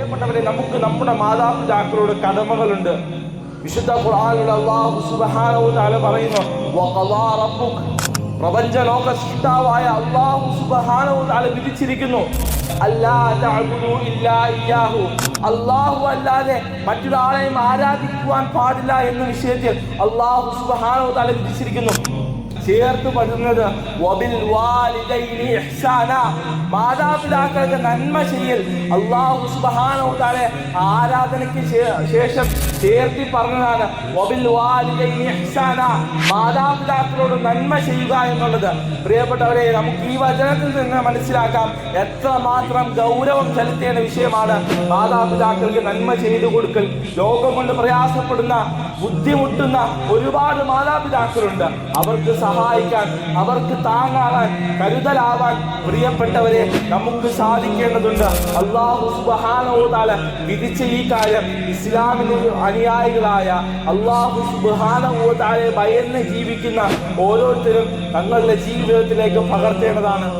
പ്രിയപ്പെട്ടവരെ നമുക്ക് നമ്മുടെ മാതാപിതാക്കളോട് കടമകളുണ്ട്. വിശുദ്ധ ഖുർആനിൽ അല്ലാഹു സുബ്ഹാനഹു വ തആല പറയുന്നു പ്രപഞ്ച ലോക സൃഷ്ടാവായ അല്ലാഹു സുബ്ഹാനഹു വ തആല വിധിച്ചിരിക്കുന്നു അല്ലാഹു അല്ലാതെ മറ്റൊരാളെയും ആരാധിക്കുവാൻ പാടില്ല എന്ന വിഷയത്തിൽ അള്ളാഹു സുബ്ഹാനഹു വ തആല വിധിച്ചിരിക്കുന്നു. ചേർത്ത് ഇഹ്സാന. മാതാപിതാക്കൾക്ക് നന്മ ചെയ്യൽ. അല്ലാഹു സുബ്ഹാനഹു തആല ആരാധനയ്ക്ക് ശേഷം ചേർത്തി പറഞ്ഞതാണ് മാതാപിതാക്കളോട് നന്മ ചെയ്യുക എന്നുള്ളത്. പ്രിയപ്പെട്ടവരെ നമുക്ക് ഈ വചനത്തിൽ നിന്ന് മനസ്സിലാക്കാം എത്രമാത്രം ഗൗരവം ചെലുത്തേണ്ട വിഷയമാണ് മാതാപിതാക്കൾക്ക് നന്മ ചെയ്തു കൊടുക്കൽ. ലോകം കൊണ്ട് പ്രയാസപ്പെടുന്ന ബുദ്ധിമുട്ടുന്ന ഒരുപാട് മാതാപിതാക്കളുണ്ട്. അവർക്ക് സഹായിക്കാൻ അവർക്ക് താങ്ങാകാൻ കരുതലാവാൻ പ്രിയപ്പെട്ടവരെ നമുക്ക് സാധിക്കേണ്ടതുണ്ട്. അള്ളാഹു സുബ്ഹാനഹു തആല വിധിച്ച ഈ കാര്യം ഇസ്ലാമിന് അനുയായികളായ അള്ളാഹു സുബാനോതാലെ ഭയന്ന് ജീവിക്കുന്ന ഓരോരുത്തരും തങ്ങളുടെ ജീവിതത്തിലേക്ക് പകർത്തേണ്ടതാണ്.